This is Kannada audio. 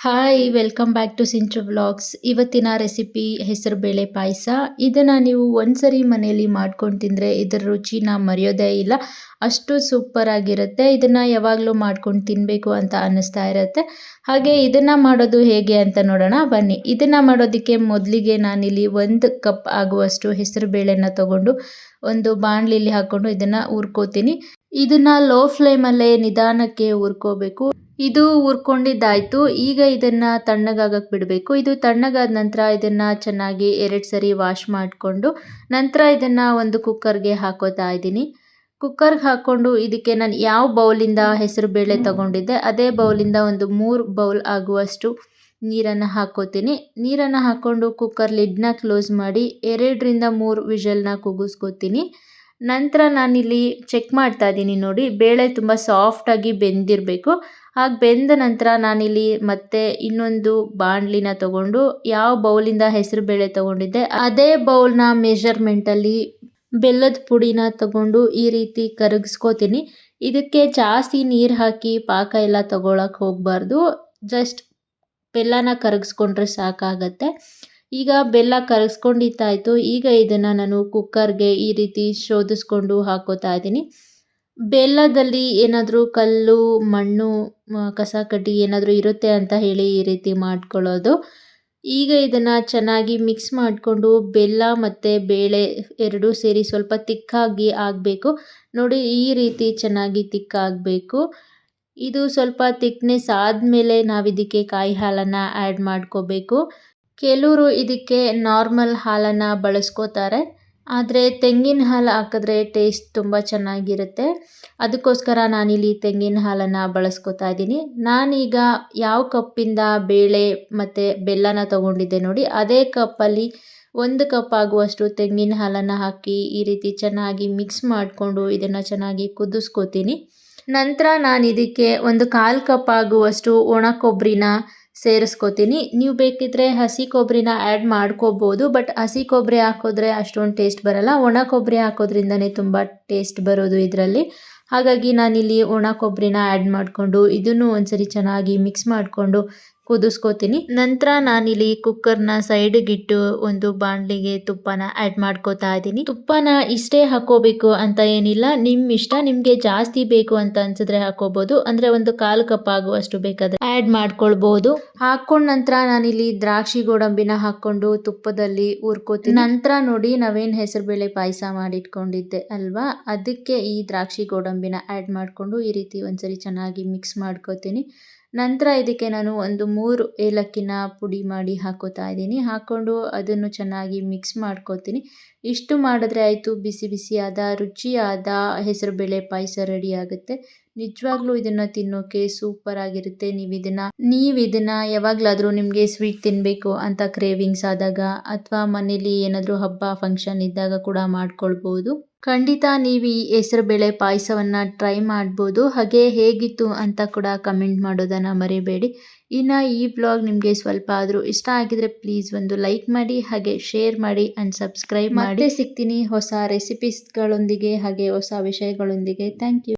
Hi welcome back to Sinchu vlogs ಇವತ್ತಿನ ರೆಸಿಪಿ ಹೆಸರುಬೇಳೆ ಪಾಯಸ. ಇದನ್ನು ನೀವು ಒಂದ್ಸರಿ ಮನೆಯಲ್ಲಿ ಮಾಡ್ಕೊಂಡು ತಿಂದರೆ ಇದರ ರುಚಿನ ಮರೆಯೋದೇ ಇಲ್ಲ. ಅಷ್ಟು ಸೂಪರ್ ಆಗಿರುತ್ತೆ. ಇದನ್ನು ಯಾವಾಗಲೂ ಮಾಡ್ಕೊಂಡು ತಿನ್ನಬೇಕು ಅಂತ ಅನ್ನಿಸ್ತಾ ಇರುತ್ತೆ. ಹಾಗೆ ಇದನ್ನು ಮಾಡೋದು ಹೇಗೆ ಅಂತ ನೋಡೋಣ. ಬನ್ನಿ. ಇದನ್ನು ಮಾಡೋದಕ್ಕೆ ಮೊದಲಿಗೆ ನಾನಿಲ್ಲಿ ಒಂದು ಕಪ್ ಆಗುವಷ್ಟು ಹೆಸರು ಬೇಳೆನ ತಗೊಂಡು ಒಂದು ಬಾಣಲಿಲಿ ಹಾಕ್ಕೊಂಡು ಇದನ್ನು ಹುರ್ಕೋತೀನಿ. ಇದನ್ನು ಲೋ ಫ್ಲೇಮಲ್ಲೇ ನಿಧಾನಕ್ಕೆ ಹುರ್ಕೋಬೇಕು. ಇದು ಹುರ್ಕೊಂಡಿದ್ದಾಯಿತು ಈಗ ಇದನ್ನ ತಣ್ಣಗಾಗಕ್ಕೆ ಬಿಡಬೇಕು. ಇದು ತಣ್ಣಗಾದ ನಂತರ ಇದನ್ನ ಚೆನ್ನಾಗಿ ಎರಡು ಸರಿ ವಾಶ್ ಮಾಡಿಕೊಂಡು ನಂತರ ಇದನ್ನ ಒಂದು ಕುಕ್ಕರ್ಗೆ ಹಾಕೋತಾ ಇದ್ದೀನಿ. ಕುಕ್ಕರ್ಗೆ ಹಾಕ್ಕೊಂಡು ಇದಕ್ಕೆ ನಾನು ಯಾವ ಬೌಲಿಂದ ಹೆಸರು ಬೇಳೆ ತಗೊಂಡಿದ್ದೆ, ಅದೇ ಬೌಲಿಂದ ಒಂದು ಮೂರು ಬೌಲ್ ಆಗುವಷ್ಟು ನೀರನ್ನು ಹಾಕೋತೀನಿ. ನೀರನ್ನು ಹಾಕ್ಕೊಂಡು ಕುಕ್ಕರ್ ಲಿಡ್ನ ಕ್ಲೋಸ್ ಮಾಡಿ ಎರಡರಿಂದ ಮೂರು ವಿಷಲ್ನ ಕೂಗಿಸ್ಕೋತೀನಿ ನಂತರ ನಾನಿಲ್ಲಿ ಚೆಕ್ ಮಾಡ್ತಾ ಇದ್ದೀನಿ ನೋಡಿ. ಬೇಳೆ ತುಂಬ ಸಾಫ್ಟಾಗಿ ಬೆಂದಿರಬೇಕು. ಹಾಗೆ ಬೆಂದ ನಂತರ ನಾನಿಲ್ಲಿ ಮತ್ತೆ ಇನ್ನೊಂದು ಬಾಣಲಿನ ತಗೊಂಡು ಯಾವ ಬೌಲಿಂದ ಹೆಸರು ಬೇಳೆ ತಗೊಂಡಿದ್ದೆ ಅದೇ ಬೌಲ್ನ ಮೆಷರ್ಮೆಂಟಲ್ಲಿ ಬೆಲ್ಲದ ಪುಡಿನ ತಗೊಂಡು ಈ ರೀತಿ ಕರಗಿಸ್ಕೋತೀನಿ. ಇದಕ್ಕೆ ಜಾಸ್ತಿ ನೀರು ಹಾಕಿ ಪಾಕ ಎಲ್ಲ ತಗೊಳಕ್ಕೆ ಹೋಗಬಾರ್ದು. ಜಸ್ಟ್ ಬೆಲ್ಲನ ಕರಗಿಸ್ಕೊಂಡ್ರೆ ಸಾಕಾಗತ್ತೆ. ಈಗ ಬೆಲ್ಲ ಕರಗಿಸ್ಕೊಂಡಿತ್ತಾಯಿತು ಈಗ ಇದನ್ನು ನಾನು ಕುಕ್ಕರ್ಗೆ ಈ ರೀತಿ ಶೋಧಿಸ್ಕೊಂಡು ಹಾಕೋತಾ ಇದ್ದೀನಿ. ಬೆಲ್ಲದಲ್ಲಿ ಏನಾದರೂ ಕಲ್ಲು, ಮಣ್ಣು ಕಸ ಕಡ್ಡಿ ಏನಾದರೂ ಇರುತ್ತೆ ಅಂತ ಹೇಳಿ ಈ ರೀತಿ ಮಾಡ್ಕೊಳ್ಳೋದು. ಈಗ ಇದನ್ನು ಚೆನ್ನಾಗಿ ಮಿಕ್ಸ್ ಮಾಡಿಕೊಂಡು ಬೆಲ್ಲ ಮತ್ತು ಬೇಳೆ ಎರಡೂ ಸೇರಿ ಸ್ವಲ್ಪ ತಿಕ್ಕಾಗಿ ಆಗಬೇಕು. ನೋಡಿ ಈ ರೀತಿ ಚೆನ್ನಾಗಿ ತಿಕ್ಕಾಗಬೇಕು. ಇದು ಸ್ವಲ್ಪ ತಿಕ್ನೆಸ್ ಆದಮೇಲೆ ನಾವು ಇದಕ್ಕೆ ಕಾಯಿ ಹಾಲನ್ನು ಆ್ಯಡ್ ಮಾಡ್ಕೋಬೇಕು. ಕೆಲವರು ಇದಕ್ಕೆ ನಾರ್ಮಲ್ ಹಾಲನ್ನು ಬಳಸ್ಕೋತಾರೆ. ಆದರೆ ತೆಂಗಿನ ಹಾಲು ಹಾಕಿದ್ರೆ ಟೇಸ್ಟ್ ತುಂಬ ಚೆನ್ನಾಗಿರುತ್ತೆ. ಅದಕ್ಕೋಸ್ಕರ ನಾನಿಲ್ಲಿ ತೆಂಗಿನ ಹಾಲನ್ನು ಬಳಸ್ಕೊತಾ ಇದ್ದೀನಿ. ನಾನೀಗ ಯಾವ ಕಪ್ಪಿಂದ ಬೇಳೆ ಮತ್ತು ಬೆಲ್ಲನ ತೊಗೊಂಡಿದ್ದೆ ನೋಡಿ, ಅದೇ ಕಪ್ಪಲ್ಲಿ ಒಂದು ಕಪ್ ಆಗುವಷ್ಟು ತೆಂಗಿನ ಹಾಲನ್ನು ಹಾಕಿ ಈ ರೀತಿ ಚೆನ್ನಾಗಿ ಮಿಕ್ಸ್ ಮಾಡಿಕೊಂಡು ಇದನ್ನು ಚೆನ್ನಾಗಿ ಕುದಿಸ್ಕೋತೀನಿ. ನಂತರ ನಾನು ಇದಕ್ಕೆ ಒಂದು ಕಾಲು ಕಪ್ ಆಗುವಷ್ಟು ಒಣ ಕೊಬ್ಬರಿನ ಸೇರಿಸ್ಕೋತೀನಿ. ನೀವು ಬೇಕಿದ್ದರೆ ಹಸಿ ಕೊಬ್ಬರಿನ ಆ್ಯಡ್ ಮಾಡ್ಕೋಬೋದು ಬಟ್ ಹಸಿ ಕೊಬ್ಬರಿ ಹಾಕಿದ್ರೆ ಅಷ್ಟೊಂದು ಟೇಸ್ಟ್ ಬರಲ್ಲ. ಒಣ ಕೊಬ್ಬರಿ ಹಾಕೋದ್ರಿಂದನೇ ತುಂಬ ಟೇಸ್ಟ್ ಬರೋದು ಇದರಲ್ಲಿ. ಹಾಗಾಗಿ ನಾನಿಲ್ಲಿ ಒಣ ಕೊಬ್ಬರಿನ ಆ್ಯಡ್ ಮಾಡಿಕೊಂಡು, ಇದನ್ನು ಒಂದ್ಸರಿ ಚೆನ್ನಾಗಿ ಮಿಕ್ಸ್ ಮಾಡಿಕೊಂಡು ಕುದಿಸ್ಕೋತೀನಿ. ನಂತರ ನಾನಿಲ್ಲಿ ಕುಕ್ಕರ್ನ ಸೈಡ್ಗಿಟ್ಟು ಒಂದು ಬಾಣಲಿಗೆ ತುಪ್ಪನ ಆ್ಯಡ್ ಮಾಡ್ಕೋತಾ ಇದ್ದೀನಿ. ತುಪ್ಪನ ಇಷ್ಟೇ ಹಾಕೋಬೇಕು ಅಂತ ಏನಿಲ್ಲ. ನಿಮ್ಮ ಇಷ್ಟ, ನಿಮಗೆ ಜಾಸ್ತಿ ಬೇಕು ಅಂತ ಅನ್ಸಿದ್ರೆ ಹಾಕೋಬಹುದು ಅಂದ್ರೆ ಒಂದು ಕಾಲು ಕಪ್ ಆಗುವಷ್ಟು ಬೇಕಾದ್ರೆ ಆ್ಯಡ್ ಮಾಡ್ಕೊಳ್ಬಹುದು ಹಾಕೊಂಡ ನಂತರ ನಾನಿಲ್ಲಿ ದ್ರಾಕ್ಷಿ ಗೋಡಂಬಿನ ಹಾಕೊಂಡು ತುಪ್ಪದಲ್ಲಿ ಹುರ್ಕೋತೀನಿ. ನಂತರ ನೋಡಿ ನಾವೇನ್ ಬೇಳೆ ಪಾಯಸ ಮಾಡಿಟ್ಕೊಂಡಿದ್ದೆ ಅಲ್ವಾ? ಅದಕ್ಕೆ ಈ ದ್ರಾಕ್ಷಿ ಗೋಡಂಬಿನ ಆ್ಯಡ್ ಮಾಡಿಕೊಂಡು ಈ ರೀತಿ ಒಂದ್ಸರಿ ಚೆನ್ನಾಗಿ ಮಿಕ್ಸ್ ಮಾಡ್ಕೋತೀನಿ. ನಂತರ ಇದಕ್ಕೆ ನಾನು ಒಂದು ಮೂರು ಏಲಕ್ಕಿನ ಪುಡಿ ಮಾಡಿ ಹಾಕೋತಾ ಇದ್ದೀನಿ. ಹಾಕ್ಕೊಂಡು ಅದನ್ನು ಚೆನ್ನಾಗಿ ಮಿಕ್ಸ್ ಮಾಡ್ಕೋತೀನಿ. ಇಷ್ಟು ಮಾಡಿದ್ರೆ ಆಯಿತು. ಬಿಸಿ ಬಿಸಿಯಾದ, ರುಚಿಯಾದ ಹೆಸರುಬೇಳೆ ಪಾಯಸ ರೆಡಿ ಆಗುತ್ತೆ. ನಿಜವಾಗ್ಲೂ ಇದನ್ನ ತಿನ್ನೋಕೆ ಸೂಪರ್ ಆಗಿರುತ್ತೆ. ನೀವು ಇದನ್ನ ನೀವು ಇದನ್ನ ಯಾವಾಗಲಾದರೂ ನಿಮಗೆ ಸ್ವೀಟ್ ತಿನ್ನಬೇಕು ಅಂತ ಕ್ರೇವಿಂಗ್ಸ್ ಆದಾಗ ಅಥವಾ ಮನೇಲಿ ಏನಾದರೂ ಹಬ್ಬ ಫಂಕ್ಷನ್ ಇದ್ದಾಗ ಕೂಡ ಮಾಡ್ಕೊಳ್ಬಹುದು ಖಂಡಿತ ನೀವು ಈ ಹೆಸರುಬೇಳೆ ಪಾಯಸವನ್ನ ಟ್ರೈ ಮಾಡ್ಬೋದು. ಹಾಗೆ ಹೇಗಿತ್ತು ಅಂತ ಕೂಡ ಕಮೆಂಟ್ ಮಾಡೋದನ್ನ ಮರಿಬೇಡಿ. ಇನ್ನ ಈ ಬ್ಲಾಗ್ ನಿಮಗೆ ಸ್ವಲ್ಪ ಆದ್ರೂ ಇಷ್ಟ ಆಗಿದ್ರೆ ಪ್ಲೀಸ್ ಒಂದು ಲೈಕ್ ಮಾಡಿ, ಹಾಗೆ ಶೇರ್ ಮಾಡಿ ಅಂಡ್ ಸಬ್ಸ್ಕ್ರೈಬ್ ಮಾಡಿ. ಸಿಗ್ತೀನಿ ಹೊಸ ರೆಸಿಪೀಸ್ಗಳೊಂದಿಗೆ ಹಾಗೆ ಹೊಸ ವಿಷಯಗಳೊಂದಿಗೆ. Thank you